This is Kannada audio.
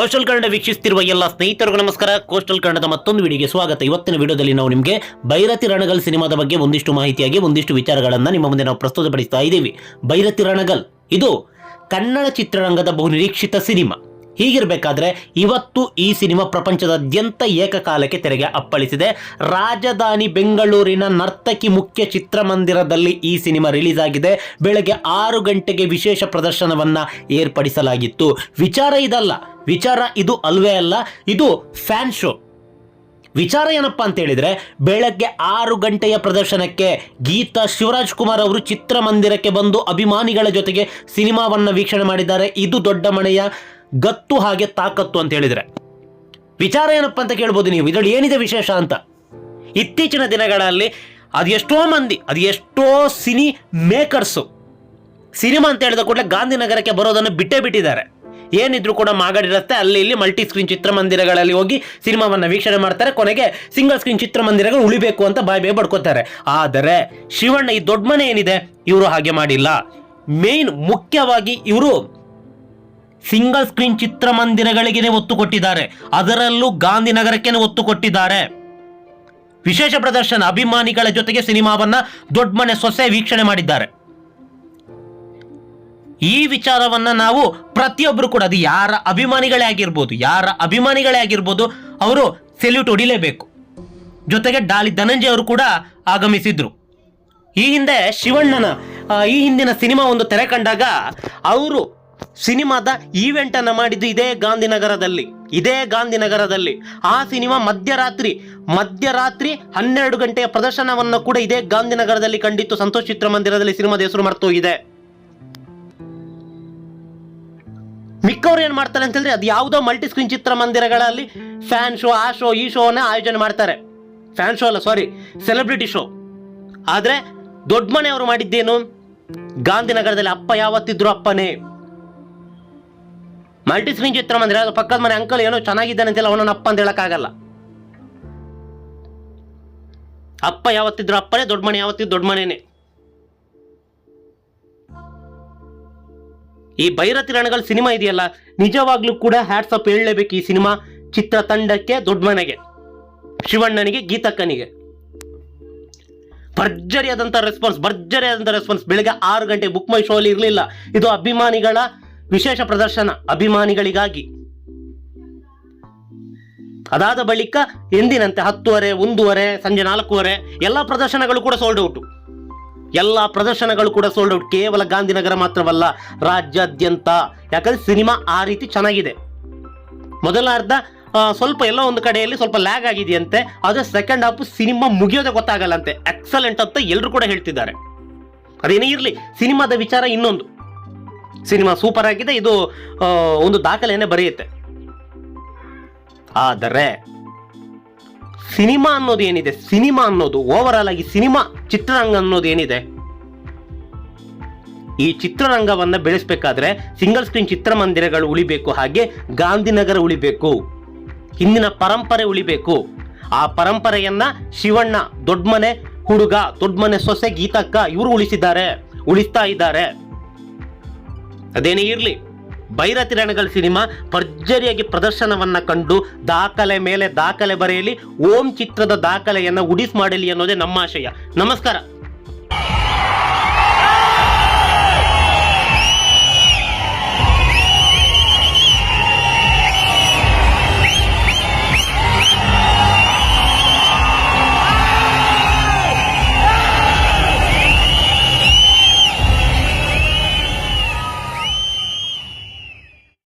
ಕೋಸ್ಟಲ್ ಕನ್ನಡ ವೀಕ್ಷಿಸುತ್ತಿರುವ ಎಲ್ಲ ಸ್ನೇಹಿತರಿಗೂ ನಮಸ್ಕಾರ. ಕೋಸ್ಟಲ್ ಕನ್ನಡದ ಮತ್ತೊಂದು ವಿಡಿಯೋಗೆ ಸ್ವಾಗತ. ಇವತ್ತಿನ ವಿಡಿಯೋದಲ್ಲಿ ನಾವು ನಿಮಗೆ ಭೈರತಿ ರಣಗಲ್ ಸಿನಿಮಾದ ಬಗ್ಗೆ ಒಂದಿಷ್ಟು ಮಾಹಿತಿಯಾಗಿ, ಒಂದಿಷ್ಟು ವಿಚಾರಗಳನ್ನು ನಿಮ್ಮ ಮುಂದೆ ನಾವು ಪ್ರಸ್ತುತಪಡಿಸ್ತಾ ಇದ್ದೀವಿ. ಭೈರತಿ ರಣಗಲ್, ಇದು ಕನ್ನಡ ಚಿತ್ರರಂಗದ ಬಹುನಿರೀಕ್ಷಿತ ಸಿನಿಮಾ. ಹೀಗಿರಬೇಕಾದ್ರೆ ಇವತ್ತು ಈ ಸಿನಿಮಾ ಪ್ರಪಂಚದಾದ್ಯಂತ ಏಕಕಾಲಕ್ಕೆ ತೆರೆಗೆ ಅಪ್ಪಳಿಸಿದೆ. ರಾಜಧಾನಿ ಬೆಂಗಳೂರಿನ ನರ್ತಕಿ ಮುಖ್ಯ ಚಿತ್ರಮಂದಿರದಲ್ಲಿ ಈ ಸಿನಿಮಾ ರಿಲೀಸ್ ಆಗಿದೆ ಬೆಳಗ್ಗೆ ಆರು ಗಂಟೆಗೆ ವಿಶೇಷ ಪ್ರದರ್ಶನವನ್ನ ಏರ್ಪಡಿಸಲಾಗಿತ್ತು. ವಿಚಾರ ಇದಲ್ಲ. ವಿಚಾರ ಇದು ಅಲ್ವೇ ಅಲ್ಲ, ಇದು ಫ್ಯಾನ್ ಶೋ. ವಿಚಾರ ಏನಪ್ಪಾ ಅಂತ ಹೇಳಿದ್ರೆ, ಬೆಳಗ್ಗೆ ಆರು ಗಂಟೆಯ ಪ್ರದರ್ಶನಕ್ಕೆ ಗೀತಾ ಶಿವರಾಜ್ ಕುಮಾರ್ ಅವರು ಚಿತ್ರಮಂದಿರಕ್ಕೆ ಬಂದು ಅಭಿಮಾನಿಗಳ ಜೊತೆಗೆ ಸಿನಿಮಾವನ್ನ ವೀಕ್ಷಣೆ ಮಾಡಿದ್ದಾರೆ. ಇದು ದೊಡ್ಡ ಮನೆಯ ಗತ್ತು ಹಾಗೆ ತಾಕತ್ತು ಅಂತ ಹೇಳಿದರೆ. ವಿಚಾರ ಏನಪ್ಪ ಅಂತ ಕೇಳ್ಬೋದು ನೀವು? ಇದರಲ್ಲಿ ಏನಿದೆ ವಿಶೇಷ ಅಂತ? ಇತ್ತೀಚಿನ ದಿನಗಳಲ್ಲಿ ಅದೆಷ್ಟೋ ಮಂದಿ, ಅದು ಎಷ್ಟೋ ಸಿನಿ ಮೇಕರ್ಸು. ಸಿನಿಮಾ ಅಂತ ಹೇಳಿದ ಕೂಡಲೇ ಗಾಂಧಿನಗರಕ್ಕೆ ಬರೋದನ್ನು ಬಿಟ್ಟೇ ಬಿಟ್ಟಿದ್ದಾರೆ. ಏನಿದ್ರು ಕೂಡ ಮಾಗಡಿರುತ್ತೆ ಅಲ್ಲಿ ಇಲ್ಲಿ ಮಲ್ಟಿ ಸ್ಕ್ರೀನ್ ಚಿತ್ರಮಂದಿರಗಳಲ್ಲಿ ಹೋಗಿ ಸಿನಿಮಾವನ್ನು ವೀಕ್ಷಣೆ ಮಾಡ್ತಾರೆ. ಕೊನೆಗೆ ಸಿಂಗಲ್ ಸ್ಕ್ರೀನ್ ಚಿತ್ರಮಂದಿರಗಳು ಉಳಿಬೇಕು ಅಂತ ಬಾಯ್ ಬೇ ಬಡ್ಕೋತಾರೆ. ಆದರೆ ಶಿವಣ್ಣ ಈ ದೊಡ್ಡ ಮನೆ ಏನಿದೆ? ಇವರು ಹಾಗೆ ಮಾಡಿಲ್ಲ. ಮೇನ್ ಮುಖ್ಯವಾಗಿ ಇವರು ಸಿಂಗಲ್ ಸ್ಕ್ರೀನ್ ಚಿತ್ರಮಂದಿರಗಳಿಗೆ ಒತ್ತು ಕೊಟ್ಟಿದ್ದಾರೆ ಅದರಲ್ಲೂ ಗಾಂಧಿನಗರಕ್ಕೆ ಒತ್ತು ಕೊಟ್ಟಿದ್ದಾರೆ ವಿಶೇಷ ಪ್ರದರ್ಶನ, ಅಭಿಮಾನಿಗಳ ಜೊತೆಗೆ ಸಿನಿಮಾವನ್ನ ದೊಡ್ಡ ಮನೆ ಸೊಸೆ ವೀಕ್ಷಣೆ ಮಾಡಿದ್ದಾರೆ. ಈ ವಿಚಾರವನ್ನ ನಾವು ಪ್ರತಿಯೊಬ್ಬರು ಕೂಡ, ಅದು ಯಾರ ಅಭಿಮಾನಿಗಳೇ ಆಗಿರ್ಬೋದು, ಯಾರ ಅಭಿಮಾನಿಗಳೇ ಆಗಿರ್ಬೋದು, ಅವರು ಸೆಲ್ಯೂಟ್ ಹೊಡಿಲೇಬೇಕು. ಜೊತೆಗೆ ಡಾಲಿ ಧನಂಜಯ ಅವರು ಕೂಡ ಆಗಮಿಸಿದ್ರು. ಈ ಹಿಂದೆ ಶಿವಣ್ಣನ ಈ ಹಿಂದಿನ ಸಿನಿಮಾ ಒಂದು ತೆರೆ ಕಂಡಾಗ, ಅವರು ಸಿನಿಮಾದ ಈವೆಂಟ್ ಅನ್ನ ಮಾಡಿದ್ದು ಇದೇ ಗಾಂಧಿನಗರದಲ್ಲಿ ಇದೇ ಗಾಂಧಿನಗರದಲ್ಲಿ. ಆ ಸಿನಿಮಾ ಮಧ್ಯರಾತ್ರಿ ಮಧ್ಯರಾತ್ರಿ ಹನ್ನೆರಡು ಗಂಟೆಯ ಪ್ರದರ್ಶನವನ್ನು ಕೂಡ ಇದೇ ಗಾಂಧಿನಗರದಲ್ಲಿ ಕಂಡಿತ್ತು. ಸಂತೋಷ್ ಚಿತ್ರಮಂದಿರದಲ್ಲಿ ಸಿನಿಮಾದ ಹೆಸರು ಮರ್ತೋಗಿದೆ ಮಿಕ್ಕವ್ರು ಏನ್ ಮಾಡ್ತಾರೆ ಅಂತ ಅದು ಯಾವುದೋ ಮಲ್ಟಿ ಸ್ಕ್ರೀನ್ ಚಿತ್ರಮಂದಿರಗಳಲ್ಲಿ ಫ್ಯಾನ್ ಶೋ ಆ ಶೋ ಈ ಶೋನ ಆಯೋಜನೆ ಮಾಡ್ತಾರೆ. ಫ್ಯಾನ್ ಶೋ ಅಲ್ಲ ಸಾರಿ ಸೆಲೆಬ್ರಿಟಿ ಶೋ ಆದ್ರೆ ದೊಡ್ಡ ಮನೆಯವರು ಮಾಡಿದ್ದೇನು? ಗಾಂಧಿನಗರದಲ್ಲಿ ಅಪ್ಪ ಯಾವತ್ತಿದ್ರು ಅಪ್ಪನೇ. ಮಲ್ಟಿ ಸ್ಕ್ರೀನ್ ಚಿತ್ರಮಂದಿರ ಅದು ಪಕ್ಕದ ಮನೆ ಅಂಕಲ್ ಏನೋ ಚೆನ್ನಾಗಿದ್ದಾನೆ ಅಂತೆಲ್ಲ ಅವನನ್ನ ಅಪ್ಪ ಅಂತ ಹೇಳಕ್ಕಾಗಲ್ಲ. ಅಪ್ಪ ಯಾವತ್ತಿದ್ರು ಅಪ್ಪನೇ, ದೊಡ್ಡ ಮನೆ ಯಾವತ್ತಿದ್ರು ದೊಡ್ಡ ಮನೆನೇ. ಈ ಭೈರತಿ ರಣಗಲ್ ಸಿನಿಮಾ ಇದೆಯಲ್ಲ, ನಿಜವಾಗ್ಲೂ ಕೂಡ ಹ್ಯಾಟ್ಸ್ ಅಪ್ ಹೇಳಲೇಬೇಕು ಈ ಸಿನಿಮಾ ಚಿತ್ರತಂಡಕ್ಕೆ ದೊಡ್ಡ ಮನೆಗೆ, ಶಿವಣ್ಣನಿಗೆ, ಗೀತಕ್ಕನಿಗೆ. ಭರ್ಜರಿಯಾದಂಥ ರೆಸ್ಪಾನ್ಸ್ ಭರ್ಜರಿಯಾದಂಥ ರೆಸ್ಪಾನ್ಸ್ ಬೆಳಗ್ಗೆ ಆರು ಗಂಟೆ ಬುಕ್ ಮೈ ಶೋ ಅಲ್ಲಿ ಇರಲಿಲ್ಲ. ಇದು ಅಭಿಮಾನಿಗಳ ವಿಶೇಷ ಪ್ರದರ್ಶನ ಅಭಿಮಾನಿಗಳಿಗಾಗಿ. ಅದಾದ ಬಳಿಕ ಎಂದಿನಂತೆ ಹತ್ತುವರೆ, ಒಂದೂವರೆ, ಸಂಜೆ ನಾಲ್ಕೂವರೆ ಎಲ್ಲ ಪ್ರದರ್ಶನಗಳು ಕೂಡ ಸೋಲ್ಡ್ ಔಟು ಎಲ್ಲ ಪ್ರದರ್ಶನಗಳು ಕೂಡ ಸೋಲ್ಡ್ ಔಟ್ ಕೇವಲ ಗಾಂಧಿನಗರ ಮಾತ್ರವಲ್ಲ, ರಾಜ್ಯಾದ್ಯಂತ. ಯಾಕಂದ್ರೆ ಸಿನಿಮಾ ಆ ರೀತಿ ಚೆನ್ನಾಗಿದೆ. ಮೊದಲ ಅರ್ಧ ಸ್ವಲ್ಪ ಎಲ್ಲ ಒಂದು ಕಡೆಯಲ್ಲಿ ಸ್ವಲ್ಪ ಲ್ಯಾಗ್ ಆಗಿದೆಯಂತೆ. ಆದರೆ ಸೆಕೆಂಡ್ ಹಾಫ್ ಸಿನಿಮಾ ಮುಗಿಯೋದೇ ಗೊತ್ತಾಗಲ್ಲಂತೆ. ಎಕ್ಸಲೆಂಟ್ ಅಂತ ಎಲ್ಲರೂ ಕೂಡ ಹೇಳ್ತಿದ್ದಾರೆ. ಅದೇನೇ ಇರಲಿ, ಸಿನಿಮಾದ ವಿಚಾರ ಇನ್ನೊಂದು. ಸಿನಿಮಾ ಸೂಪರ್ ಆಗಿದೆ. ಇದು ಒಂದು ದಾಖಲೆಯನ್ನೇ ಬರೆಯುತ್ತೆ. ಆದರೆ, ಸಿನಿಮಾ ಅನ್ನೋದು ಏನಿದೆ? ಸಿನಿಮಾ ಅನ್ನೋದು ಓವರ್ ಆಲ್ ಆಗಿ ಸಿನಿಮಾ ಚಿತ್ರರಂಗ ಅನ್ನೋದು ಏನಿದೆ? ಈ ಚಿತ್ರರಂಗವನ್ನ ಬೆಳೆಸಬೇಕಾದ್ರೆ ಸಿಂಗಲ್ ಸ್ಕ್ರೀನ್ ಚಿತ್ರಮಂದಿರಗಳು ಉಳಿಬೇಕು, ಹಾಗೆ ಗಾಂಧಿನಗರ ಉಳಿಬೇಕು, ಹಿಂದಿನ ಪರಂಪರೆ ಉಳಿಬೇಕು. ಆ ಪರಂಪರೆಯನ್ನ ಶಿವಣ್ಣ ದೊಡ್ಡಮನೆ ಹುಡುಗ ದೊಡ್ಡಮನೆ ಸೊಸೆ, ಗೀತಕ್ಕ ಇವರು ಉಳಿಸಿದ್ದಾರೆ, ಉಳಿಸ್ತಾ ಇದ್ದಾರೆ. ಅದೇನೇ ಇರಲಿ ಭೈರತಿ ರಣಗಳ ಸಿನಿಮಾ ಭರ್ಜರಿಯಾಗಿ ಪ್ರದರ್ಶನವನ್ನ ಕಂಡು ದಾಖಲೆ ಮೇಲೆ ದಾಖಲೆ ಬರೆಯಲಿ, ಓಂ ಚಿತ್ರದ ದಾಖಲೆಯನ್ನು ಉಡಿಸ್ ಮಾಡಲಿ ಅನ್ನೋದೇ ನಮ್ಮ ಆಶಯ. ನಮಸ್ಕಾರ.